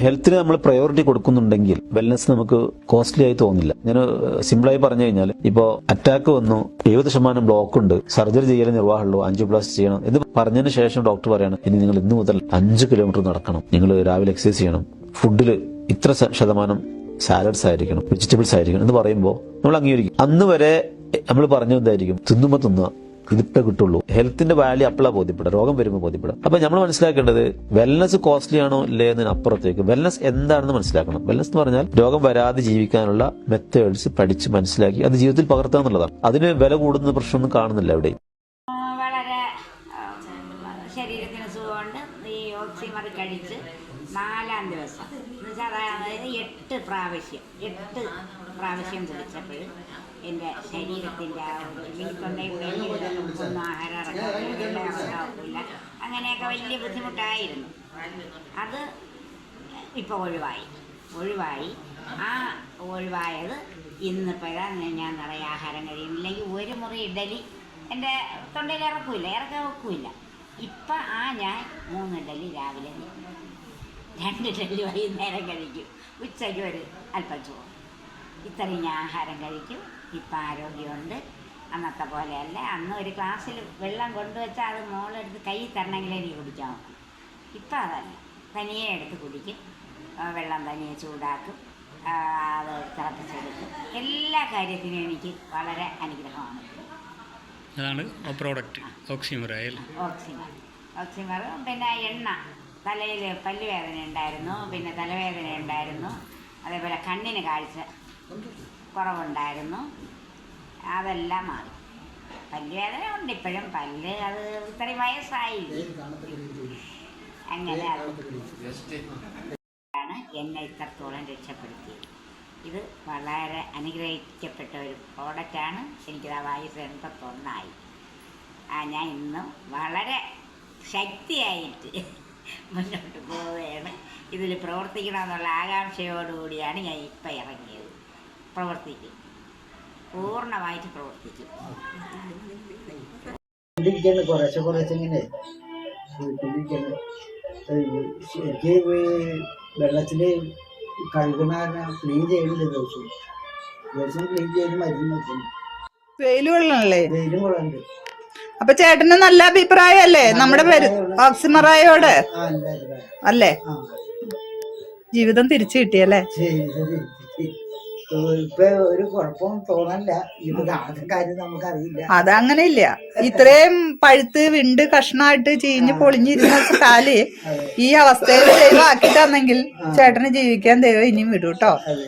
ഹെൽത്തിന് നമ്മൾ പ്രയോറിറ്റി കൊടുക്കുന്നുണ്ടെങ്കിൽ വെൽനസ് നമുക്ക് കോസ്റ്റ്ലി ആയി തോന്നില്ല. ഞാൻ സിമ്പിളായി പറഞ്ഞു കഴിഞ്ഞാൽ ഇപ്പോ അറ്റാക്ക് വന്നു എഴുപത് ശതമാനം ബ്ലോക്ക് ഉണ്ട് സർജറി ചെയ്യാൻ നിർവാഹമുള്ളൂ പ്ലസ് ചെയ്യണം എന്ന് പറഞ്ഞതിന് ശേഷം ഡോക്ടർ പറയാണ് ഇനി നിങ്ങൾ ഇന്ന് മുതൽ അഞ്ച് കിലോമീറ്റർ നടക്കണം. നിങ്ങൾ രാവിലെ എക്സസൈസ് ചെയ്യണം. ഫുഡിൽ ഇത്ര ശതമാനം സാലഡ്സ് ആയിരിക്കണം വെജിറ്റബിൾസ് ആയിരിക്കണം. എന്ന് പറയുമ്പോൾ നമ്മൾ അംഗീകരിക്കും. അന്ന് വരെ നമ്മൾ പറഞ്ഞു എന്തായിരിക്കും? തിന്നുമ്പോ തിന്നുക. ഇതിപ്പോ കിട്ടുള്ളൂ. ഹെൽത്തിന്റെ വാല്യൂ അപ്പോഴാണ് ബോധ്യപ്പെടുക. രോഗം വരുമ്പോൾ ബോധ്യപ്പെടുക. അപ്പൊ നമ്മൾ മനസ്സിലാക്കേണ്ടത് വെൽനസ് കോസ്റ്റ്ലി ആണോ ഇല്ലേ എന്നതിന് അപ്പുറത്തേക്ക്. വെൽനസ് എന്താണെന്ന് മനസ്സിലാക്കണം. വെൽനസ് എന്ന് പറഞ്ഞാൽ രോഗം വരാതെ ജീവിക്കാനുള്ള മെത്തേഡ്സ് പഠിച്ച് മനസ്സിലാക്കി അത് ജീവിതത്തിൽ പകർത്തുക എന്നുള്ളതാണ്. അതിന് വില കൂടുന്ന പ്രശ്നമൊന്നും കാണുന്നില്ല എവിടെയും. ആ, വളരെ ആ, ശരീരത്തിന് സുഖമുണ്ട്. ഈ കഴിച്ച് നാലാം ദിവസം. എന്നുവെച്ചാൽ അതായത് എട്ട് പ്രാവശ്യം എട്ട് പ്രാവശ്യം കുടിച്ചപ്പോൾ എന്റെ ശരീരത്തിന്റെ ആ ഒരു തൊണ്ടയിൽ ഒന്നും ആഹാരം ഇറക്കാറില്ല ഇറക്കാവില്ല അങ്ങനെയൊക്കെ വലിയ ബുദ്ധിമുട്ടായിരുന്നു. അത് ഇപ്പോൾ ഒഴിവായി. ഒഴിവായി. ആ ഒഴിവായത് ഇന്നിപ്പോൾ ഇതാ ഞാൻ നിറയെ ആഹാരം കഴിയുന്നില്ലെങ്കിൽ ഒരു മുറി ഇഡലി എന്റെ തൊണ്ടയിൽ ഇറക്കില്ല ഇറക്കാൻ വെക്കില്ല ഇപ്പം ആ ഞാൻ മൂന്ന് ഇഡലി രാവിലെ രണ്ട് ഇഡലി വൈകുന്നേരം കഴിക്കും. ഉച്ചയ്ക്ക് ഒരു അല്പം ചോറ്. ഇത്രയും ഞാൻ ആഹാരം കഴിക്കും. ഇപ്പം ആരോഗ്യമുണ്ട്. അന്നത്തെ പോലെയല്ല. അന്ന് ഒരു ക്ലാസ്സിൽ വെള്ളം കൊണ്ടുവച്ചാൽ അത് മോളെടുത്ത് കൈ തരണമെങ്കിൽ എനിക്ക് കുടിക്കാൻ നോക്കും ഇപ്പം അതല്ല. തനിയെ എടുത്ത് കുടിക്കും. വെള്ളം തനിയെ ചൂടാക്കും. അത് തിളപ്പിച്ചെടുക്കും. എല്ലാ കാര്യത്തിനും എനിക്ക് വളരെ അനുഗ്രഹമാണ്. അതാണ് പ്രോഡക്റ്റ് ഓക്സിമർ ഓക്സിമർ ഓക്സിമർ പിന്നെ എണ്ണ. തലയിൽ പല്ലുവേദന ഉണ്ടായിരുന്നു. പിന്നെ തലവേദന ഉണ്ടായിരുന്നു. അതേപോലെ കണ്ണിന് കാഴ്ച കുറവുണ്ടായിരുന്നു. അതെല്ലാം മാറി. പല്ലുവേദന ഉണ്ട് ഇപ്പോഴും. പല്ല് അത് ഇത്രയും വയസ്സായി. അങ്ങനെ ആണ് എന്നെ ഇത്രത്തോളം രക്ഷപ്പെടുത്തിയത്. ഇത് വളരെ അനുഗ്രഹിക്കപ്പെട്ട ഒരു പ്രോഡക്റ്റാണ്. എനിക്കിത് ആ വയസ്സ് എൺപത്തൊന്നായി ആ ഞാൻ ഇന്നും വളരെ ശക്തിയായിട്ട് മുന്നോട്ട് പോവുകയാണ്. ഇതിൽ പ്രവർത്തിക്കണമെന്നുള്ള ആകാംക്ഷയോടുകൂടിയാണ് ഞാൻ ഇപ്പം ഇറങ്ങിയത്. പ്രവർത്തിക്കും. പൂർണമായിട്ട് പ്രവർത്തിക്കും. കുറച്ച് കുറേശ്ശെ ഇങ്ങനെ. വീട്ടിലിരിക്കുന്നു ശരിക്ക് വെള്ളത്തിൽ കഴുകണ ക്ലീൻ ചെയ്യുന്നുണ്ട് ദിവസം ദിവസം ക്ലീൻ ചെയ്ത് മരുന്ന് വെക്കുന്നു വെയിൽ വെള്ളമല്ലേ വെയിലും കുളമുണ്ട് അപ്പൊ ചേട്ടന് നല്ല അഭിപ്രായല്ലേ നമ്മുടെ പേര് ഓക്സിമറായോട്? അല്ലേ? ജീവിതം തിരിച്ചു കിട്ടിയല്ലേ? ഇപ്പൊ ഒരു കുഴപ്പം തോന്നല്ല. ഇത് ആദ്യ കാര്യം നമുക്കറിയില്ല. അതങ്ങനെ ഇല്ല ഇത്രയും പഴുത്ത് വിണ്ട് കഷ്ണമായിട്ട് ചീഞ്ഞ് പൊളിഞ്ഞിരുന്ന കാൽ ഈ അവസ്ഥയിൽ ദൈവം ആക്കി തന്നെങ്കിൽ ചേട്ടന് ജീവിക്കാൻ ദൈവം ഇനിയും വിടും കേട്ടോ അതെ.